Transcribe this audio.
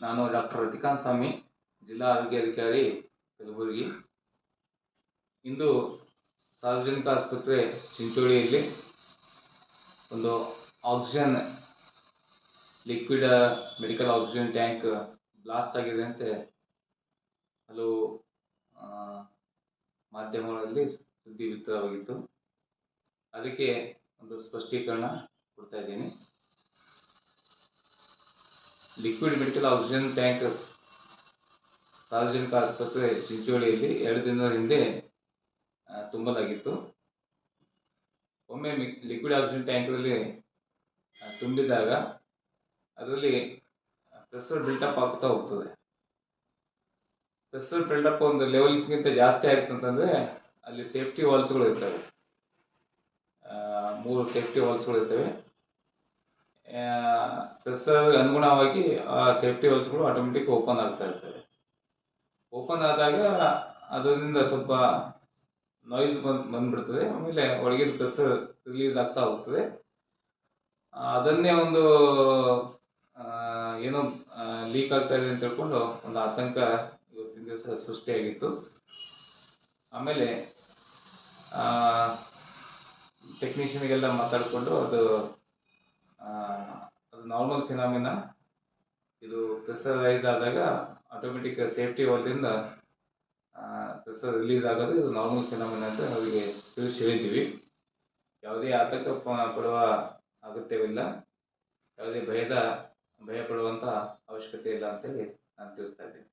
ನಾನು ಡಾಕ್ಟರ್ ರತಿಕಾಂತ್ ಸ್ವಾಮಿ, ಜಿಲ್ಲಾ ಆರೋಗ್ಯ ಅಧಿಕಾರಿ ಕಲಬುರಗಿ. ಇಂದು ಸಾರ್ವಜನಿಕ ಆಸ್ಪತ್ರೆ ಚಿಂಚೋಳಿಯಲ್ಲಿ ಒಂದು oxygen liquid, medical oxygen tank blast ಆಗಿದೆ ಅಂತ ಹಲವು ಮಾಧ್ಯಮಗಳಲ್ಲಿ ಸುದ್ದಿ ಬಿತ್ತರವಾಗಿತ್ತು ಅದಕ್ಕೆ ಒಂದು ಸ್ಪಷ್ಟೀಕರಣ ಕೊಡ್ತಾ ಇದ್ದೀನಿ. ಲಿಕ್ವಿಡ್ ಮೆಡಿಕಲ್ ಆಕ್ಸಿಜನ್ ಟ್ಯಾಂಕ್ ಸಾರ್ವಜನಿಕ ಆಸ್ಪತ್ರೆ ಚಿಂಚೋಳಿಯಲ್ಲಿ ಎರಡು ದಿನದ ಹಿಂದೆ ತುಂಬಲಾಗಿತ್ತು. ಒಮ್ಮೆ ಲಿಕ್ವಿಡ್ ಆಕ್ಸಿಜನ್ ಟ್ಯಾಂಕಲ್ಲಿ ಆ, ತುಂಬಿದಾಗ ಅದರಲ್ಲಿ ಪ್ರೆಸರ್ ಬಿಲ್ಟಪ್ ಆಗ್ತಾ ಹೋಗ್ತದೆ. ಪ್ರೆಸರ್ ಬಿಲ್ಡಪ್ ಒಂದು ಲೆವೆಲ್ಗಿಂತ ಜಾಸ್ತಿ ಆಯ್ತು ಅಂತಂದರೆ ಅಲ್ಲಿ ಸೇಫ್ಟಿ ವಾಲ್ಸ್ಗಳು ಇರ್ತವೆ. ಮೂರು ಸೇಫ್ಟಿ ವಾಲ್ಸ್ಗಳು ಇರ್ತವೆ. ಪ್ರೆಷರ್ ಅನುಗುಣವಾಗಿ, ಆ ಸೇಫ್ಟಿ ವಾಲ್ಸ್ಗಳು ಆಟೋಮೆಟಿಕ್ ಓಪನ್ ಆಗ್ತಾ ಇರ್ತವೆ. ಓಪನ್ ಆದಾಗ ಅದರಿಂದ ಸ್ವಲ್ಪ ನಾಯ್ಸ್ ಬಂದು, ಬಂದ್ಬಿಡ್ತದೆ. ಆಮೇಲೆ ಒಳಗಿನ ಪ್ರೆಸ್ಸರ್ ರಿಲೀಸ್ ಆಗ್ತಾ ಹೋಗ್ತದೆ. ಅದನ್ನೇ ಒಂದು ಏನೋ ಲೀಕ್ ಆಗ್ತಾ ಇದೆ ಅಂತ ತಿಳ್ಕೊಂಡು ಒಂದು ಆತಂಕ ಇವತ್ತಿನ ದಿವಸ ಸೃಷ್ಟಿಯಾಗಿತ್ತು. ಆಮೇಲೆ ಟೆಕ್ನಿಷಿಯನ್ಗೆಲ್ಲ ಮಾತಾಡಿಕೊಂಡು ಅದು ಅದು ನಾರ್ಮಲ್ ಫಿನಾಮಿನ ಇದು ಪ್ರೆಷರೈಸ್ ಆದಾಗ ಆಟೋಮೆಟಿಕ್ ಸೇಫ್ಟಿ ವಾಲ್ದಿಂದ ಪ್ರೆಸರ್ ರಿಲೀಸ್ ಆಗೋದು ಇದು ನಾರ್ಮಲ್ ಫಿನಾಮಿನ ಅಂತ ಅವರಿಗೆ ತಿಳಿಸಿ ಹೇಳಿದ್ದೀವಿ. ಯಾವುದೇ ಆತಂಕ ಪಡುವ ಅಗತ್ಯವಿಲ್ಲ. ಯಾವುದೇ ಭಯದ ಭಯ ಪಡುವಂಥ ಅವಶ್ಯಕತೆ ಇಲ್ಲ ಅಂತೇಳಿ ನಾನು ತಿಳಿಸ್ತಾ ಇದ್ದೀನಿ.